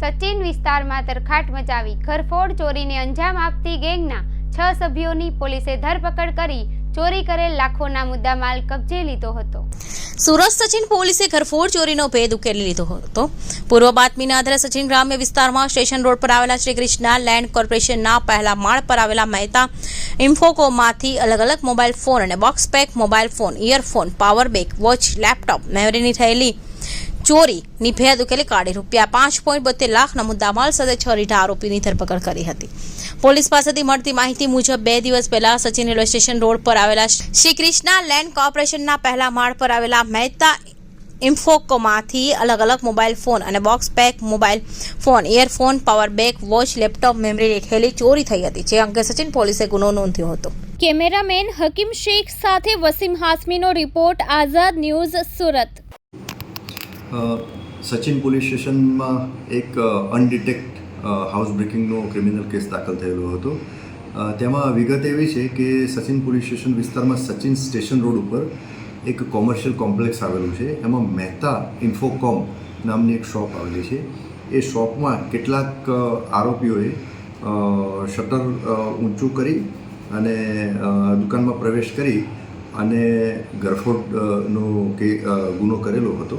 સચિન વિસ્તારમાં તરખાટ મચાવી ઘરફોડ ચોરીને અંજામ આપતી ગેંગના છ સભ્યોની પોલીસે ધરપકડ કરી ચોરી કરેલ લાખોના મુદ્દામાલ કબજે લીધો હતો. સુરત સચિન પોલીસે ઘરફોડ ચોરીનો ભેદ ઉકેલી લીધો હતો. પૂર્વ બાતમીના આધારે સચિન ગ્રામ્ય વિસ્તારમાં સ્ટેશન રોડ પર આવેલા શ્રી કૃષ્ણા લેન્ડ કોર્પોરેશનના પહેલા માળ પર આવેલા મહેતા ઇન્ફોકોમાંથી અલગ અલગ મોબાઈલ ફોન અને box pack mobile phone, earphone, power back, watch, laptop, મેમરીની થયેલી ચોરીની ભેદ ઉકેલી કાઢી રૂપિયા પાંચ પોઈન્ટ બોતેર લાખના મુદ્દામાલ સાથે છ રીઢા આરોપીની ધરપકડ કરી હતી. પોલીસ પાસેથી મળતી માહિતી મુજબ બે દિવસ પહેલા સચિન રેલવે સ્ટેશન રોડ પર આવેલા શ્રી કૃષ્ણા લેન્ડ કોર્પોરેશનના પહેલા માળ પર આવેલા મહેતા ઇન્ફોકોમાંથી અલગ અલગ મોબાઈલ ફોન અને box pack, mobile phone, earphone, power back, watch, laptop, memory રેખેલી ચોરી થઈ હતી, જે અંગે સચિન પોલીસે ગુનો નોંધ્યો હતો. કેમેરામેન હકીમ શેખ સાથે Wasim હાસમીનો report, Azad news Surat. Sachin police સ્ટેશનમાં એક અનડિટેક્ટ હાઉસ બ્રેકિંગનો ક્રિમિનલ કેસ દાખલ થયેલો હતો. તેમાં વિગત એવી છે કે સચિન પોલીસ સ્ટેશન વિસ્તારમાં સચિન સ્ટેશન રોડ ઉપર એક કોમર્શિયલ કોમ્પ્લેક્સ આવેલું છે. એમાં મહેતા ઇન્ફોકોમ નામની એક શોપ આવેલી છે. એ શોપમાં કેટલાક આરોપીઓએ શટર ઊંચું કરી અને દુકાનમાં પ્રવેશ કરી અને ગરફોડનો કે ગુનો કરેલો હતો.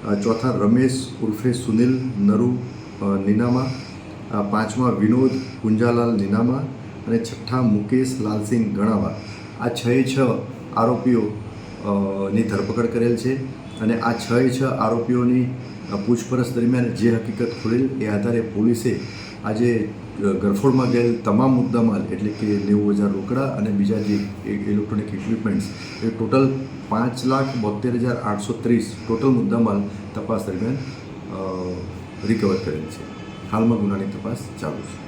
ચોથા રમેશ ઉર્ફે સુનિલ નરુ નીનામા પાંચમા વિનોદ કુંજાલાલ નીનામા અને છઠ્ઠા મુકેશ લાલસિંહ ગણાવા. આ છ છ આરોપીઓ ની ધરપકડ કરેલ છે અને આ છ છ આરોપીઓની પૂછપરછ દરમિયાન જે હકીકત ખુલેલ એ આધારે પોલીસે આજે ગરફોડમાં ગયેલ તમામ મુદ્દામાલ, એટલે કે નેવું હજાર રોકડા અને બીજા જે ઇલેક્ટ્રોનિક ઇક્વિપમેન્ટ્સ એ ટોટલ પાંચ લાખ બોતેર હજાર આઠસો ત્રીસ ટોટલ મુદ્દામાલ તપાસ દરમિયાન રિકવર કરેલ છે. હાલમાં ગુનાની તપાસ ચાલુ છે.